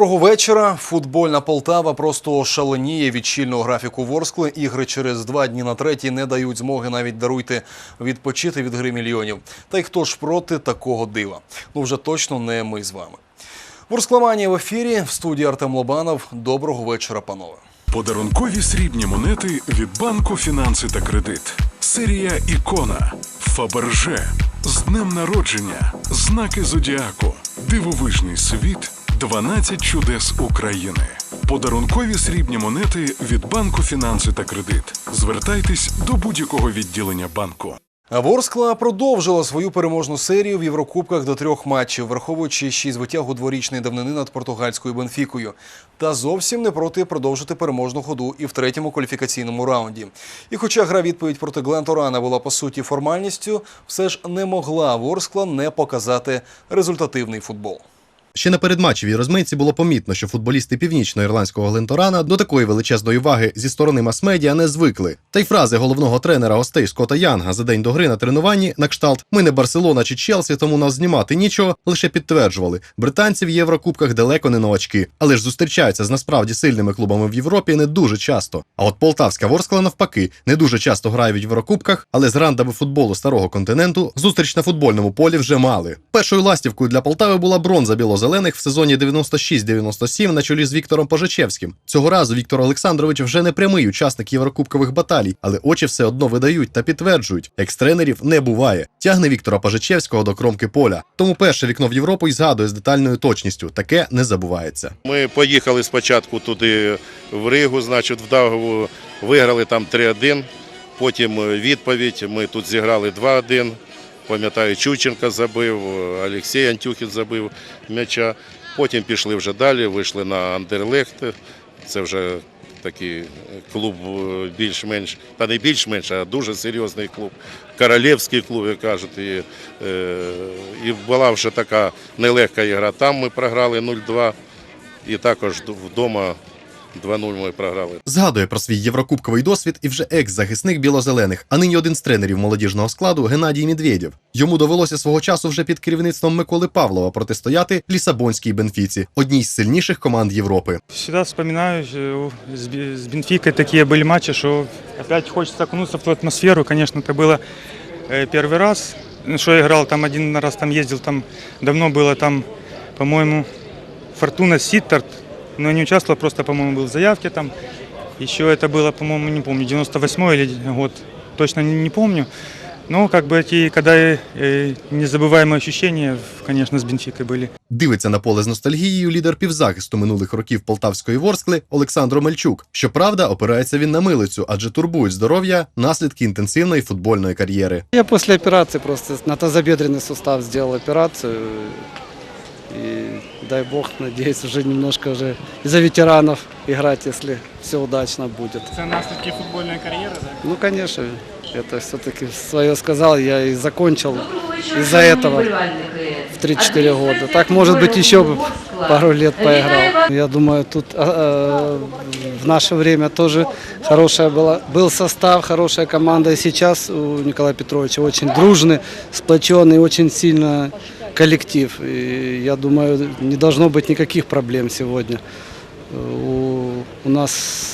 Доброго вечора. Футбольна Полтава просто шаленіє від щільного графіку Ворскли. Ігри через два дні на третій не дають змоги навіть даруйте відпочити від гри мільйонів. Та й хто ж проти такого дива? Ну вже точно не ми з вами. Ворскламанія в ефірі в студії Артем Лобанов. Доброго вечора, панове. Подарункові срібні монети від банку Фінанси та Кредит. Серія Ікона. Фаберже. З днем народження. Знаки Зодіаку. Дивовижний світ. 12 чудес України. Подарункові срібні монети від банку Фінанси та Кредит. Звертайтесь до будь-якого відділення банку. Ворскла продовжила свою переможну серію в Єврокубках до трьох матчів, враховуючи шість витяг у дворічної давнини над португальською Бенфікою. Та зовсім не проти продовжити переможну ходу і в третьому кваліфікаційному раунді. І хоча гра відповідь проти Гленторана була по суті формальністю, все ж не могла Ворскла не показати результативний футбол. Ще на передматчевій розминці було помітно, що футболісти північно-ірландського Гленторана до такої величезної уваги зі сторони мас-медіа не звикли. Та й фрази головного тренера гостей Скота Янга за день до гри на тренуванні на кшталт Ми не Барселона чи Челсі, тому нас знімати нічого лише підтверджували. Британці в Єврокубках далеко не новачки, але ж зустрічаються з насправді сильними клубами в Європі не дуже часто. А от полтавська Ворскла навпаки не дуже часто грає в Єврокубках, але з грандами футболу старого континенту зустріч на футбольному полі вже мали. Першою ластівкою для Полтави була бронза білозелених в сезоні 96-97 на чолі з Віктором Пожичевським. Цього разу Віктор Олександрович вже не прямий учасник єврокубкових баталій, але очі все одно видають та підтверджують: екс-тренерів не буває. Тягне Віктора Пожичевського до кромки поля. Тому перше вікно в Європу й згадує з детальною точністю. Таке не забувається. Ми поїхали спочатку туди в Ригу, значить, в Даугаву, виграли там 3-1. Потім е, відповідь. Ми тут зіграли 2-1. Пам'ятаю, Чученко забив, Олексій Антюхін забив м'яча. Потім пішли вже далі, вийшли на Андерлехт. Це вже такий клуб е, більш-менш, та не більш-менш, а дуже серйозний клуб. Королівський клуб, як кажуть. І, е, і була вже така нелегка ігра. Там ми програли 0-2. І також вдома 2-0 ми програли. Згадує про свій єврокубковий досвід і вже екс-захисник білозелених, а нині один з тренерів молодіжного складу Геннадій Медведєв. Йому довелося свого часу вже під керівництвом Миколи Павлова протистояти Лісабонській Бенфіці, одній з сильніших команд Європи. Всегда вспоминаю э, с Би- с Бенфикой такие были матчи, что опять хочется окунуться в ту атмосферу. Конечно, это было э, первый раз, ну, что я играл, там один раз там ездил, там давно было там, по-моему, Фортуна Ситтерт, но не участвовал, просто, по-моему, был в заявке там. Еще это было, по-моему, не помню, 98 или год, точно не, не помню. Но как бы эти, когда э, незабываемые ощущения, конечно, с Бенфикой были. Дивиться на поле з ностальгією лідер півзахисту минулих років полтавської ворскли Олександр Мельчук. Щоправда, опирається він на милицю, адже турбують здоров'я наслідки інтенсивної футбольної кар'єри. Я после операции просто на тазобедренный сустав сделал операцию. И дай бог, надеюсь, уже немножко уже из-за ветеранов играть, если все удачно будет. Это наследки футбольной карьеры, да? Ну, конечно, это все-таки свое сказал, я и закончил из-за этого в 3-4 года. Так, может быть, еще бы пару лет поиграл. Я думаю, тут а, в наше время тоже хорошая была, был состав, хорошая команда. И сейчас у Николая Петровича очень дружный, сплоченный, очень сильно коллектив. И я думаю, не должно быть никаких проблем сегодня. У, у нас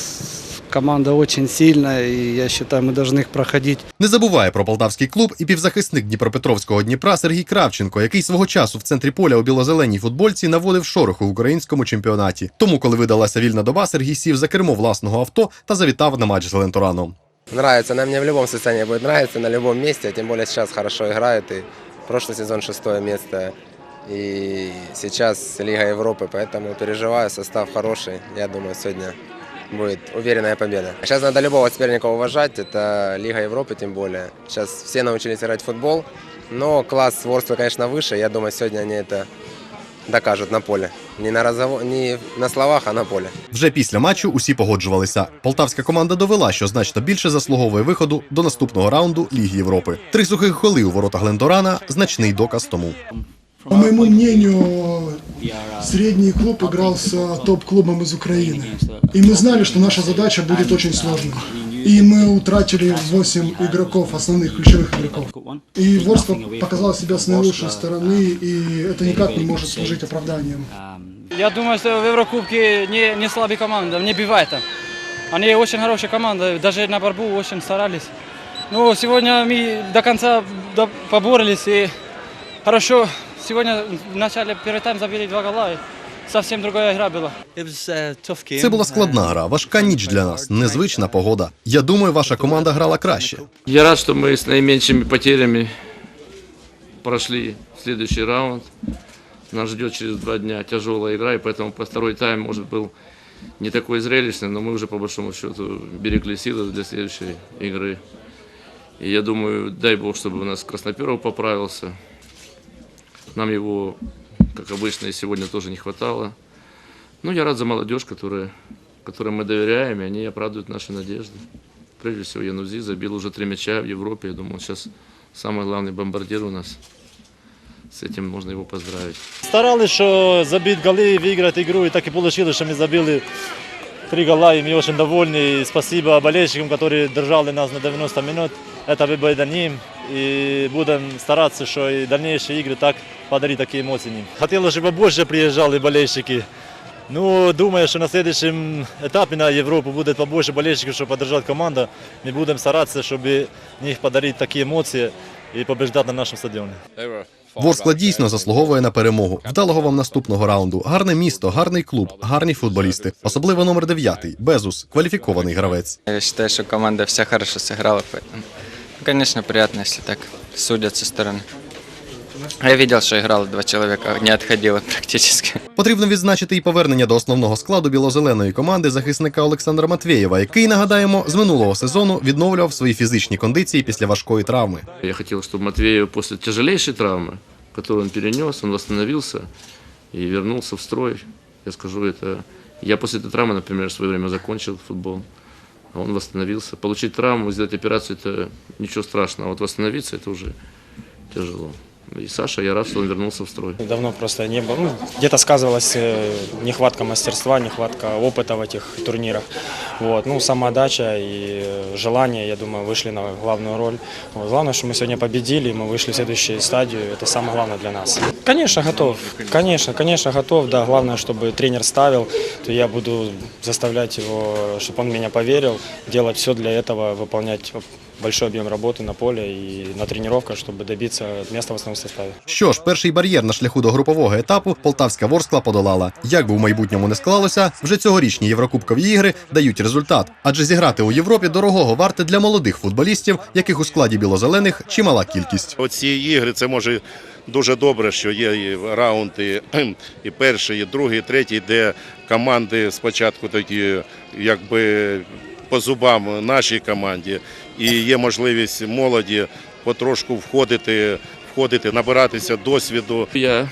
команда очень сильная, и я считаю, мы должны их проходить. Не забуває про полтавський клуб і півзахисник Дніпропетровського Дніпра Сергій Кравченко, який свого часу в центрі поля у білозеленій футбольці наводив шороху в українському чемпіонаті. Тому, коли видалася вільна доба, Сергій сів за кермо власного авто та завітав на матч з Лентораном. Нравится, нам мне в любом состоянии будет нравиться, на любом месте, тем более сейчас хорошо играют, и прошлый сезон шестое место, и сейчас Лига Европы, поэтому переживаю, состав хороший, я думаю, сегодня будет уверенная победа. Сейчас надо любого соперника уважать, это Лига Европы тем более. Сейчас все научились играть в футбол, но класс Ворства, конечно, выше, я думаю, сегодня они это докажут на поле. Не на, разговор... не на словах, а на поле. Вже після матчу усі погоджувалися. Полтавська команда довела, що значно більше заслуговує виходу до наступного раунду Ліги Європи. Три сухих голи у ворота Глендорана значний доказ тому. По моему мнению, средний клуб играл с э, топ-клубом из Украины. И мы знали, что наша задача будет очень сложной. И мы утратили 8 игроков, основных ключевых игроков. И Ворскла показала себя с наилучшей стороны, и это никак не может служить оправданием. Я думаю, что в Еврокубке не, не слабая команда, не бывает там. Они очень хорошая команда, даже на борьбу очень старались. Ну, сегодня мы до конца поборолись и хорошо. Сегодня в начале первый тайм забили два гола, совсем другая игра была. Це була складна гра, важка ніч для нас, незвична погода. Я думаю, ваша команда грала краще. Я рад, что мы с наименьшими потерями прошли следующий раунд. Нас ждет через два дня тяжелая игра, и поэтому по второй тайм, может, был не такой зрелищный, но мы уже по большому счету берегли силы для следующей игры. И я думаю, дай бог, чтобы у нас Красноперов поправился. Нам его, как обычно, и сегодня тоже не хватало. Ну, я рад за молодежь, которая, которой мы доверяем, и они оправдывают наши надежды. Прежде всего, Янузи забил уже три мяча в Европе. Я думаю, он сейчас самый главный бомбардир у нас. С этим можно его поздравить. Старались, що забити голи, виграти ігру, і так і вийшло, що ми забили три гола, і ми дуже довольні. І спасибо болельщикам, які держали нас на 90 минут. Это виборы ним. І будемо старатися, що і дальнейшие ігри так подарити такі емоції їм. Хотілося, щоб більше приїжджали болельщики. Ну, думаю, що на следующем етапі на Європу буде побольше болельщиків, щоб поддержать команду. Ми будемо старатися, щоб них подарити такі емоції і побеждати на нашому стадіоні. Ворскла дійсно заслуговує на перемогу. Вдалого вам наступного раунду. Гарне місто, гарний клуб, гарні футболісти. Особливо номер 9 Безус, кваліфікований гравець. Я считаю, что команда вся хорошо сыграла, поэтому, ну, конечно, приятно, если так судят со стороны. Я видел, что играло два человека, не отходило практически. Потрібно відзначити і повернення до основного складу білозеленої команди захисника Олександра Матвєєва, який нагадаємо з минулого сезону відновлював свої фізичні кондиції після важкої травми. Я хотел, чтобы Матвеев после тяжелейшей травмы, которую он перенес, он восстановился и вернулся в строй. Я скажу это. Я после этой травмы, например, в свое время закончил футбол. А он восстановился. Получить травму, сделать операцию, это ничего страшного. А вот восстановиться, это уже тяжело. И Саша, я рад, что он вернулся в строй. Давно просто не было. Ну, где-то сказывалась э, нехватка мастерства, нехватка опыта в этих турнирах. Вот. Ну, самоотдача и э, желание, я думаю, вышли на главную роль. Вот. Главное, что мы сегодня победили, мы вышли в следующую стадию. Это самое главное для нас. Конечно, готов. Конечно, конечно, готов. Да, главное, чтобы тренер ставил, то я буду заставлять его, чтобы он меня поверил, делать все для этого, выполнять большой объем работы на поле и на тренировках, чтобы добиться места в основном составе. Що ж, перший бар'єр на шляху до групового етапу полтавська Ворскла подолала. Як би в майбутньому не склалося, вже цьогорічні єврокубкові ігри дають результат. Адже зіграти у Європі дорогого варте для молодих футболістів, яких у складі білозелених чимала кількість. Оці ігри це може дуже добре, що є і раунди, і перший, і другий, і третій, де команди спочатку такі, якби по зубам нашій команді, і є можливість молоді потрошку входити, входити, набиратися досвіду. Я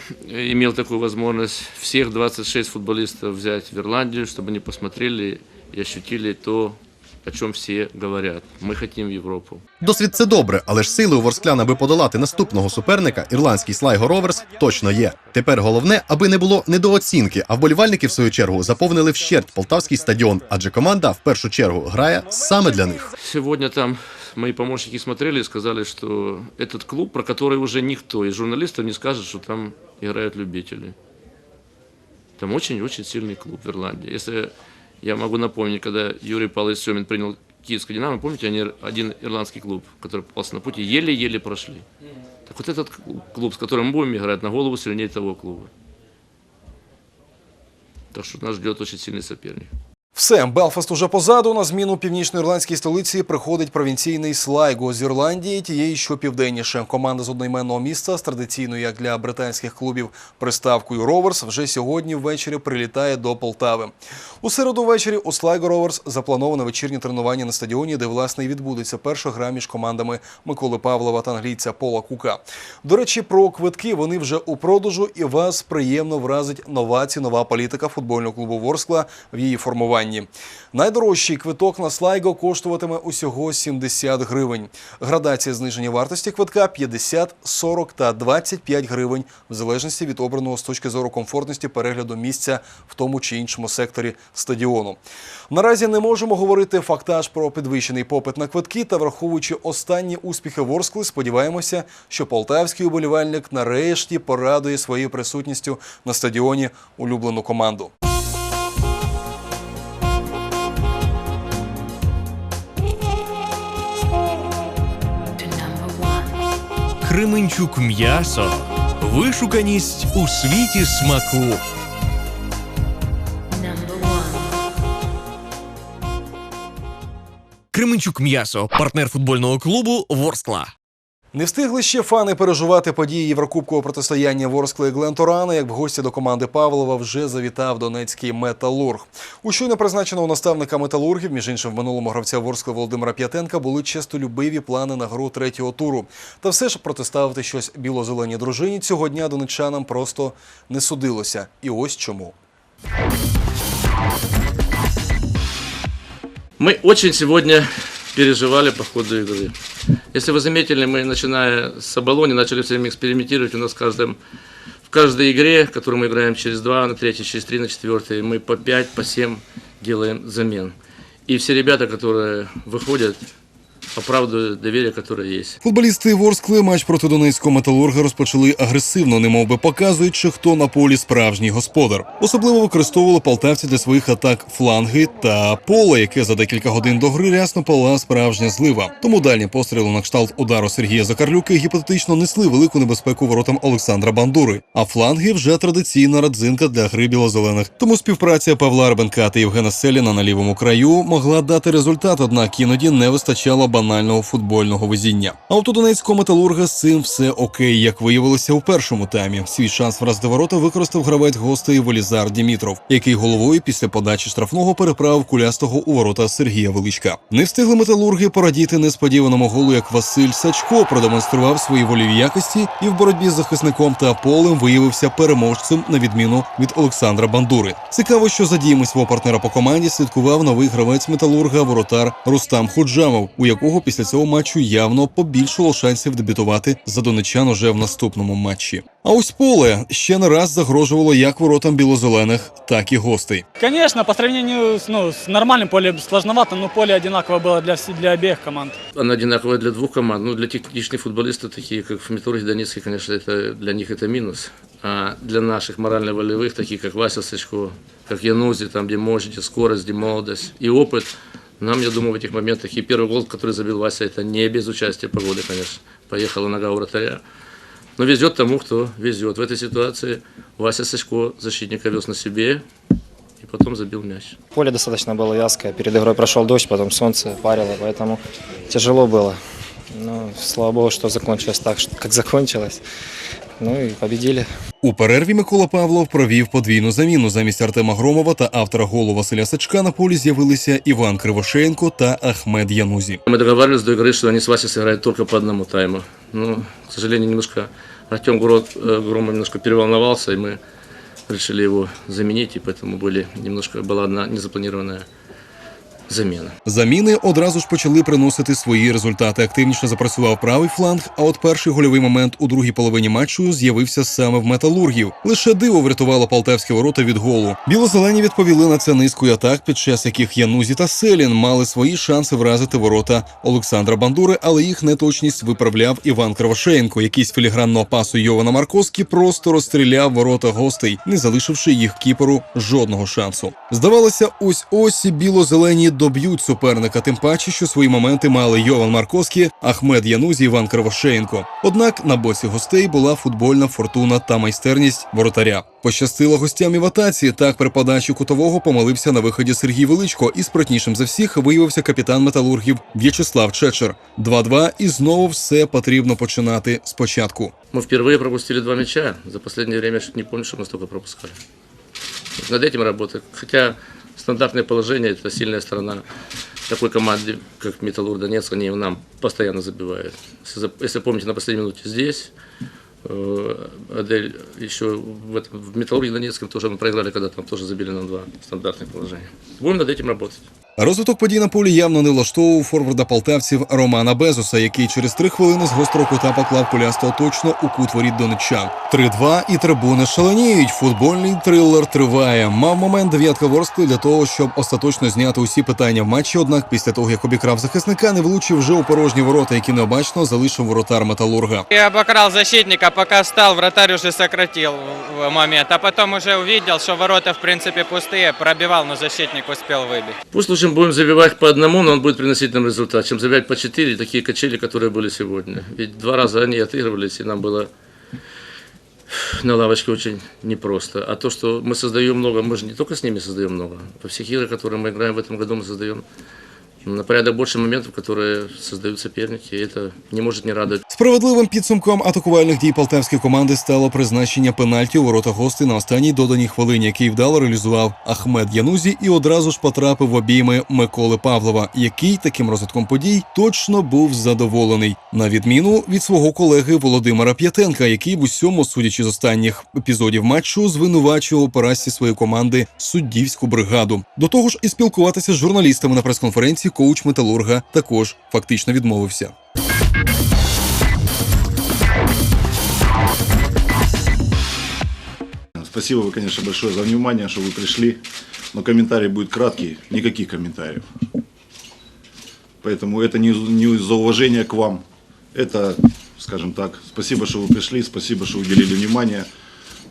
мав таку можливість всіх 26 футболістів взяти в Ірландію, щоб вони посмотрели і ощутили то, о чем все говорят. Мы хотим в Европу. Досвід це добре, але ж сили у ворсклян, аби подолати наступного суперника, ірландський Слайго Роверс, точно є. Тепер головне, аби не було недооцінки, а вболівальники, в свою чергу, заповнили вщерть полтавський стадіон, адже команда в першу чергу грає саме для них. Сегодня там мои помощники смотрели и сказали, что этот клуб, про который уже никто из журналистов не скажет, что там играют любители. Там очень-очень сильный клуб в Ирландии. Если я могу напомнить, когда Юрий Павлович Семин принял Киевское «Динамо», помните, они один ирландский клуб, который попался на пути, еле-еле прошли. Так вот этот клуб, с которым мы будем играть, на голову сильнее того клуба. Так что нас ждет очень сильный соперник. Все, Белфаст уже позаду. На зміну північноірландській столиці приходить провінційний Слайго з Ірландії, тієї, що південніше. Команда з одноіменного міста з традиційною, як для британських клубів, приставкою Роверс вже сьогодні ввечері прилітає до Полтави. У середу ввечері у Слайго Роверс заплановане вечірнє тренування на стадіоні, де власне і відбудеться перша гра між командами Миколи Павлова та англійця Пола Кука. До речі, про квитки вони вже у продажу, і вас приємно вразить нова цінова політика футбольного клубу Ворскла в її формуванні. Вболіванні. Найдорожчий квиток на слайго коштуватиме усього 70 гривень. Градація зниження вартості квитка 50, 40 та 25 гривень, в залежності від обраного з точки зору комфортності перегляду місця в тому чи іншому секторі стадіону. Наразі не можемо говорити фактаж про підвищений попит на квитки та враховуючи останні успіхи Ворскли, сподіваємося, що полтавський уболівальник нарешті порадує своєю присутністю на стадіоні улюблену команду. Кременчук м'ясо. Вишуканість у світі смаку. Кременчук м'ясо. Партнер футбольного клубу Ворскла. Не встигли ще фани переживати події Єврокубкового протистояння Ворскли і Гленторана, як в гості до команди Павлова вже завітав донецький металург. У щойно призначеного наставника металургів, між іншим в минулому гравця Ворскли Володимира П'ятенка, були честолюбиві плани на гру третього туру. Та все ж протиставити щось біло-зеленій дружині цього дня донеччанам просто не судилося. І ось чому. Мы очень сегодня переживали по ходу игры. Если вы заметили, мы, начиная с Абалони, начали все время экспериментировать. У нас в, каждом, в каждой игре, которую мы играем через два на третий, через три на четвертый, мы по пять, по семь делаем замен. И все ребята, которые выходят, оправдывают доверие, которое есть. Футболісти Ворскли матч проти донецького металурга розпочали агресивно, немов би показуючи, хто на полі справжній господар. Особливо використовували полтавці для своїх атак фланги та поле, яке за декілька годин до гри рясно пала справжня злива. Тому дальні постріли на кшталт удару Сергія Закарлюки гіпотетично несли велику небезпеку воротам Олександра Бандури. А фланги вже традиційна родзинка для гри білозелених. Тому співпраця Павла Арбенка та Євгена Селіна на лівому краю могла дати результат, однак іноді не вистачало банального футбольного везіння. А от у донецького металурга з цим все окей, як виявилося у першому таймі. Свій шанс вразити ворота використав гравець гостей Волізар Дімітров, який головою після подачі штрафного переправив кулястого у ворота Сергія Величка. Не встигли металурги порадіти несподіваному голу, як Василь Сачко продемонстрував свої воліві якості і в боротьбі з захисником та полем виявився переможцем на відміну від Олександра Бандури. Цікаво, що за діями свого партнера по команді слідкував новий гравець металурга воротар Рустам Худжамов, у якого після цього матчу явно побільшало шансів дебютувати за донечан уже в наступному матчі. А ось поле ще не раз загрожувало як воротам білозелених, так і гостей. Конечно, по сравнению с, ну, с нормальным полем сложновато, но поле одинаково было для, вс- для обеих команд. Она одинаковая для двух команд. Ну, для техничных футболистов, такие как в Металлурге Донецкий, конечно, это, для них это минус. А для наших морально-волевых, таких как Вася Сачко, как Янузи, там, где мощь, где скорость, где молодость и опыт, нам, я думаю, в этих моментах, и первый гол, который забил Вася, это не без участия погоды, конечно. Поехала нога у вратаря. Но везет тому, кто везет. В этой ситуации Вася Сачко защитника вез на себе и потом забил мяч. Поле достаточно было вязкое. Перед игрой прошел дождь, потом солнце парило, поэтому тяжело было. Но слава богу, что закончилось так, как закончилось. Ну и победили. У перерві Микола Павлов провів подвійну заміну. Замість Артема Громова та автора голу Василя Сачка на полі з'явилися Іван Кривошеєнко та Ахмед Янузі. Мы договаривались до игры, что они с Васей сыграют только по одному тайму. Но, к сожалению, немножко Артем Гром, Громов немножко переволновался, и мы решили его заменить, и поэтому были, немножко была одна незапланированная замена. Заміни одразу ж почали приносити свої результати. Активніше запрацював правий фланг. А от перший гольовий момент у другій половині матчу з'явився саме в металургів. Лише диво врятувало полтавські ворота від голу. Білозелені відповіли на це низкою атак, під час яких Янузі та Селін мали свої шанси вразити ворота Олександра Бандури, але їх неточність виправляв Іван Кривошеєнко, який з філігранного пасу Йована Марковські просто розстріляв ворота гостей, не залишивши їх кіперу жодного шансу. Здавалося, ось ось біло-зелені доб'ють суперника, тим паче, що свої моменти мали Йован Марковський, Ахмед Янузі, Іван Кривошеєнко. Однак на боці гостей була футбольна фортуна та майстерність воротаря. Пощастило гостям і в атаці. Так при подачі кутового помилився на виході Сергій Величко, і спритнішим за всіх виявився капітан металургів В'ячеслав Чечер. 2-2, і знову все потрібно починати спочатку. Мы впервые пропустили два мяча. За последнее время я не помню, что мы столько пропускали. Над этим работать. Хотя стандартное положение – это сильная сторона такой команды, как Металлург Донецк. Они нам постоянно забивают. Если, за- если помните, на последней минуте здесь, Э, Адель еще в, этом, в Металлурге Донецком тоже мы проиграли, когда там тоже забили на два стандартных положения. Будем над этим работать. Розвиток подій на полі явно не влаштовував форварда полтавців Романа Безуса, який через три хвилини з гострого кута поклав кулястого точно у кут воріт донеччан. 3-2 і трибуни шаленіють. Футбольний трилер триває. Мав момент дев'ятка Ворскли для того, щоб остаточно зняти усі питання в матчі. Однак після того, як обікрав захисника, не влучив вже у порожні ворота, які необачно залишив воротар металурга. Я обокрал защитника, пока встал, вратарь уже сократил в момент, а потом уже увидел, что ворота в принципе пустые, пробивал, но защитник успел выбить Пусть лучше будем забивать по одному, но он будет приносить нам результат, чем забивать по четыре, такие качели, которые были сегодня. Ведь два раза они отыгрывались, и нам было на лавочке очень непросто. А то, что мы создаем много, мы же не только с ними создаем много. Во всех играх, которые мы играем в этом году, мы создаем на порядок больше моментов, которые создают соперники, и это не может не радовать. Справедливим підсумком атакувальних дій полтавської команди стало призначення пенальті у ворота гостей на останній доданій хвилині, який вдало реалізував Ахмед Янузі і одразу ж потрапив в обійми Миколи Павлова, який таким розвитком подій точно був задоволений, на відміну від свого колеги Володимира П'ятенка, який в усьому, судячи з останніх епізодів матчу, звинувачував поразці своєї команди суддівську бригаду. До того ж, і спілкуватися з журналістами на прес-конференції коуч металурга також фактично відмовився. Спасибо вы, конечно, большое за внимание, что вы пришли. Но комментарий будет краткий, никаких комментариев. Поэтому это не, не из-за уважения к вам. Это, скажем так, спасибо, что вы пришли, спасибо, что уделили внимание.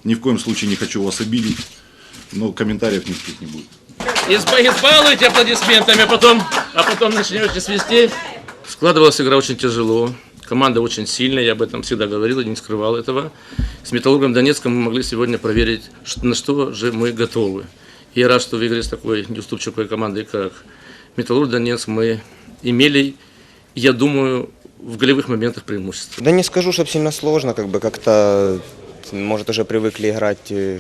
Ни в коем случае не хочу вас обидеть, но комментариев никаких не будет. Изба- избалуйте аплодисментами, а потом, а потом начнете свистеть. Складывалась игра очень тяжело. Команда очень сильная, я об этом всегда говорил и не скрывал этого. С Металлургом Донецком мы могли сегодня проверить, что- на что же мы готовы. И я рад, что в игре с такой неуступчивой командой, как Металлург Донецк, мы имели, я думаю, в голевых моментах преимущество. Да не скажу, чтобы сильно сложно, как бы как-то, может, уже привыкли играть э,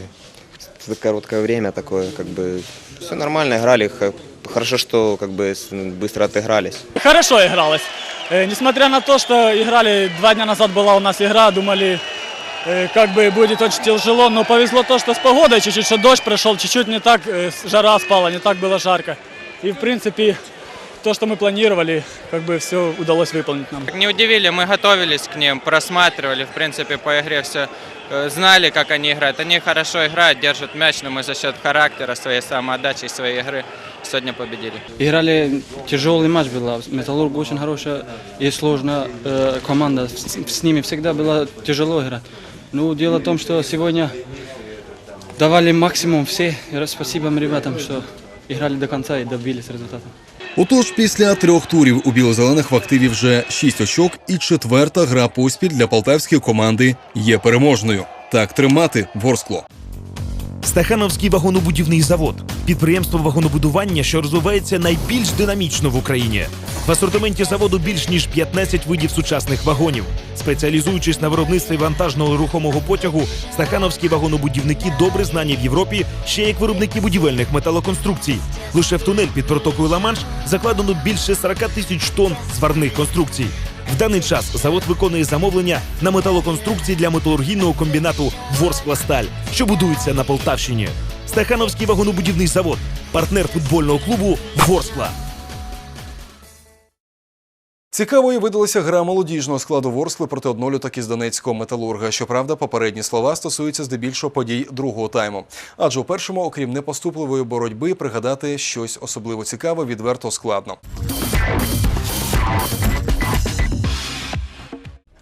за короткое время такое, как бы все нормально играли, х- хорошо, что как бы с- быстро отыгрались. Хорошо игралось. Э, Несмотря на то, что играли, два дня назад была у нас игра, думали, э, как бы будет очень тяжело, но повезло то, что с погодой чуть-чуть, что дождь прошел, чуть-чуть не так, э, с- жара спала, не так было жарко. И в принципе, то, что мы планировали, как бы все удалось выполнить нам. Не удивили, мы готовились к ним, просматривали, в принципе, по игре все знали, как они играют. Они хорошо играют, держат мяч, но мы за счет характера, своей самоотдачи, своей игры сегодня победили. Играли тяжелый матч был. Металлург очень хорошая и сложная э, команда. С, с ними всегда было тяжело играть. Ну, дело в том, что сегодня давали максимум все. Спасибо ребятам, что играли до конца и добились результата. Отож, після трьох турів у білозелених в активі вже шість очок, і четверта гра поспіль для полтавської команди є переможною. Так тримати Ворскло. Стахановський вагонобудівний завод підприємство вагонобудування, що розвивається найбільш динамічно в Україні. В асортименті заводу більш ніж 15 видів сучасних вагонів. Спеціалізуючись на виробництві вантажного рухомого потягу, стахановські вагонобудівники добре знані в Європі ще як виробники будівельних металоконструкцій. Лише в тунель під протокою Ла-Манш закладено більше 40 тисяч тонн сварних конструкцій. В даний час завод виконує замовлення на металоконструкції для металургійного комбінату Ворскла-Сталь, що будується на Полтавщині. Стахановський вагонобудівний завод, партнер футбольного клубу Ворскла. Цікавою видалася гра молодіжного складу Ворскли проти однолюток із Донецького металурга. Щоправда, попередні слова стосуються здебільшого подій другого тайму. Адже у першому, окрім непоступливої боротьби, пригадати щось особливо цікаве відверто складно.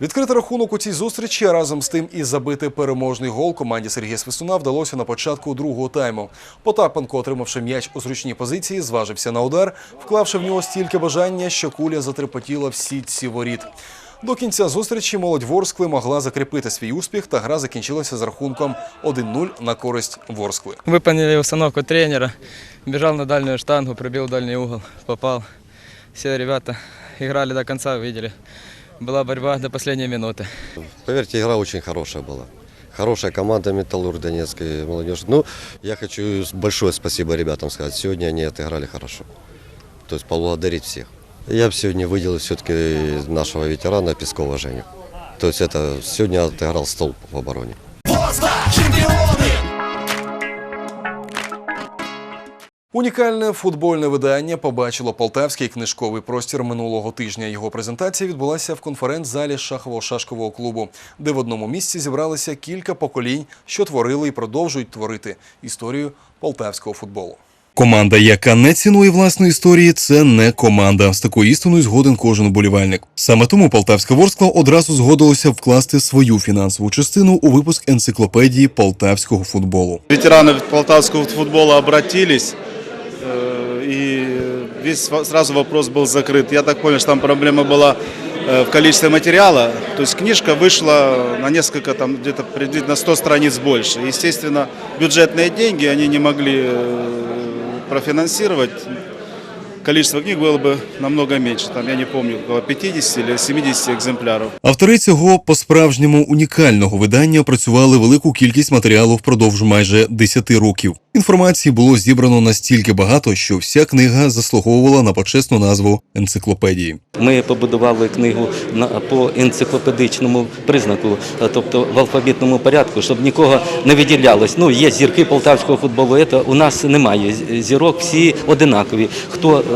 Відкрити рахунок у цій зустрічі разом з тим і забити переможний гол команді Сергія Свистуна вдалося на початку другого тайму. Потапенко, отримавши м'яч у зручній позиції, зважився на удар, вклавши в нього стільки бажання, що куля затрепотіла в сітці воріт. До кінця зустрічі молодь Ворскли могла закріпити свій успіх, та гра закінчилася з рахунком 1-0 на користь Ворскли. Выполнили установку тренера. Бежал на дальнюю штангу, пробил дальний угол, попал. Все ребята играли до конца, видели. Была борьба до последней минуты. Поверьте, игра очень хорошая была. Хорошая команда Металлург Донецкой молодежи. Ну, я хочу большое спасибо ребятам сказать. Сегодня они отыграли хорошо. То есть поблагодарить всех. Я бы сегодня выделил все-таки нашего ветерана Пескова Женю. То есть это сегодня отыграл столб в обороне. Ворскла, чемпионы! Унікальне футбольне видання побачило полтавський книжковий простір минулого тижня. Його презентація відбулася в конференц-залі шахово-шашкового клубу, де в одному місці зібралися кілька поколінь, що творили і продовжують творити історію полтавського футболу. Команда, яка не цінує власної історії, це не команда. З такою істиною згоден кожен уболівальник. Саме тому Полтавська Ворскла одразу згодилося вкласти свою фінансову частину у випуск енциклопедії полтавського футболу. Ветераны полтавского футбола обратились, и весь во- сразу вопрос был закрыт. Я так понял, что там проблема была э, в количестве материала. То есть книжка вышла на несколько, там где-то приблизительно 100 страниц больше. Естественно, бюджетные деньги они не могли э, профинансировать. Количество книг было бы намного меньше. Там, я не помню, около 50 или 70 экземпляров. Автори цього по-справжньому унікального видання опрацювали велику кількість матеріалу впродовж майже 10 років. Інформації було зібрано настільки багато, що вся книга заслуговувала на почесну назву енциклопедії. Ми побудували книгу на по енциклопедичному признаку, е, тобто в алфавітному порядку, щоб нікого не виділялось. Ну є зірки полтавського футболу. Це у нас немає з- зірок, всі одинакові. Хто е, з-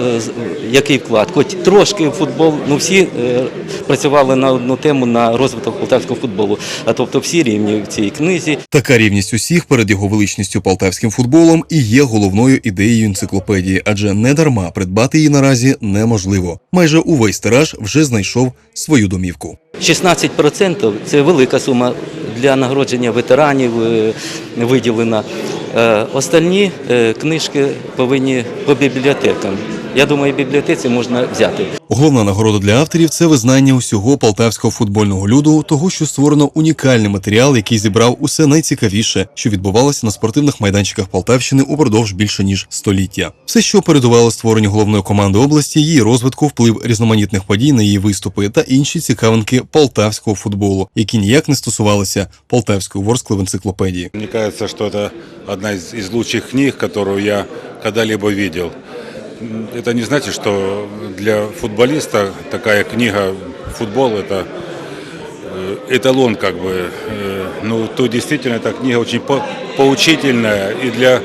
який вклад, хоч трошки футбол, ну всі е, працювали на одну тему на розвиток полтавського футболу. А тобто всі рівні в цій книзі. Така рівність усіх перед його величністю полтавським футболом і є головною ідеєю енциклопедії, адже не дарма придбати її наразі неможливо. Майже увесь тираж вже знайшов свою домівку. 16% – це велика сума для нагородження ветеранів е, виділена. Е, Остальні е, книжки повинні по бібліотекам. Я думаю, бібліотеці можна взяти. Головна нагорода для авторів це визнання усього полтавського футбольного люду, того, що створено унікальний матеріал, який зібрав усе найцікавіше, що відбувалося на спортивних майданчиках Полтавщини упродовж більше ніж століття. Все, що передувало створенню головної команди області, її розвитку, вплив різноманітних подій на її виступи та інші цікавинки полтавського футболу, які ніяк не стосувалися полтавської ворскли в енциклопедії. Мне кажется, что это одна из, из лучших книг, которую я когда-либо видел. Это не значит, что для футболиста такая книга «Футбол» – это э, эталон, как бы. Э, Ну, то действительно, эта книга очень по- поучительная и для,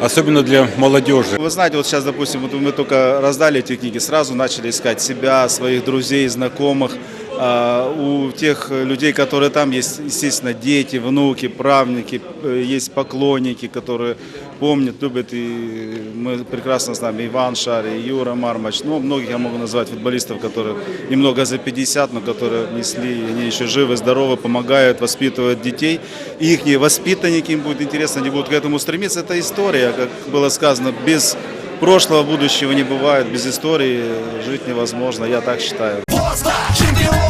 особенно для молодежи. Вы знаете, вот сейчас, допустим, вот мы только раздали эти книги, сразу начали искать себя, своих друзей, знакомых. А, У тех людей, которые там, есть, естественно, дети, внуки, правнуки, э, есть поклонники, которые помнят, любят, и мы прекрасно знаем Иван Шар, и Юра Мармач, ну, многих я могу назвать футболистов, которые немного за 50, но которые внесли, они еще живы, здоровы, помогают, воспитывают детей. И их воспитанники, им будет интересно, они будут к этому стремиться. Это история, как было сказано, без прошлого, будущего не бывает, без истории жить невозможно, я так считаю. Ворскла, чемпионы!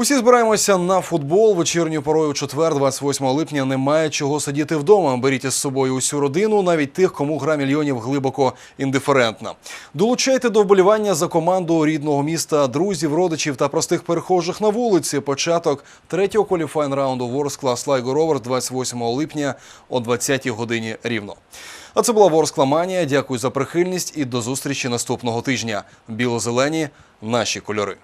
Усі збираємося на футбол вечірньою порою четвер, 28 липня. Немає чого сидіти вдома. Беріть із собою усю родину, навіть тих, кому гра мільйонів глибоко індиферентна. Долучайте до вболівання за команду рідного міста, друзів, родичів та простих перехожих на вулиці. Початок третього кваліфайн раунду Ворскла Слайго Ровер 28 липня о 20-й годині рівно. А це була Ворскла Манія. Дякую за прихильність і до зустрічі наступного тижня. Біло-зелені наші кольори.